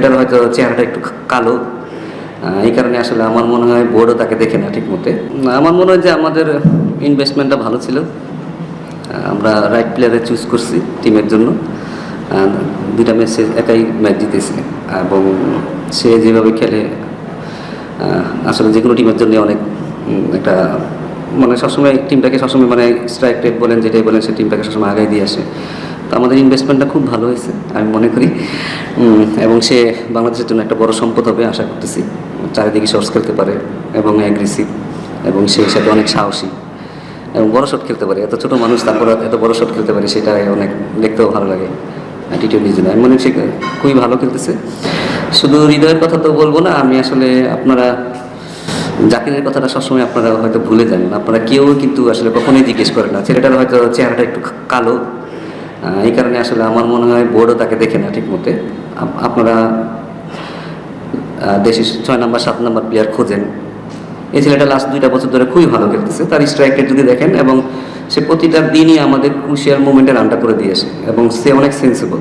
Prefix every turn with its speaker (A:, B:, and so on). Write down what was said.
A: ছেলেটার হয়তো চেহারাটা একটু কালো। এই কারণে আসলে আমার মনে হয় বোর্ডও তাকে দেখে না ঠিক মতে আমার মনে হয় যে আমাদের ইনভেস্টমেন্টটা ভালো ছিল। আমরা রাইট প্লেয়ারে চুজ করছি টিমের জন্য। দুইটা ম্যাচে একাই ম্যাচ জিতেছে। এবং সে যেভাবে খেলে আসলে যে কোনো টিমের জন্য অনেক একটা মানে সবসময় টিমটাকে সবসময় মানে স্ট্রাইক রেট বলেন, যেটাই বলেন, সে টিমটাকে সবসময় আগায় দিয়ে আসে। তো আমাদের ইনভেস্টমেন্টটা খুব ভালো হয়েছে, আমি মনে করি। এবং সে বাংলাদেশের জন্য একটা বড় সম্পদ হবে, আশা করতেছি। চারিদিকে শর্টস খেলতে পারে এবং অ্যাগ্রেসিভ এবং সেই সাথে অনেক সাহসী। এবং বড় শট খেলতে পারে, এত ছোটো মানুষ, তারপর এত বড় শট খেলতে পারে সেটা অনেক দেখতেও ভালো লাগে টি জন্য আমি মনে হচ্ছে খুবই ভালো খেলতেছে। শুধু হৃদয়ের কথা তো বলব না, আমি আসলে আপনারা, জাকিরের কথাটা সবসময় আপনারা হয়তো ভুলে যান। আপনারা কেউ কিন্তু আসলে কখনোই জিজ্ঞেস করেন না। ছেলেটার হয়তো চেহারাটা একটু কালো এই কারণে আসলে আমার মনে হয় বোর্ডও তাকে দেখে না ঠিক মতে আপ- আপনারা দেশের ছয় নম্বর, সাত নম্বর প্লেয়ার খোঁজেন। এই ছেলেটা লাস্ট দুইটা বছর ধরে খুবই ভালো খেলতেছে। তার স্ট্রাইক রেট যদি দেখেন এবং সে প্রতিটা দিনই আমাদের ক্রুশিয়াল মুভমেন্টে রানটা করে দিয়েছে এবং সে অনেক সেন্সিবল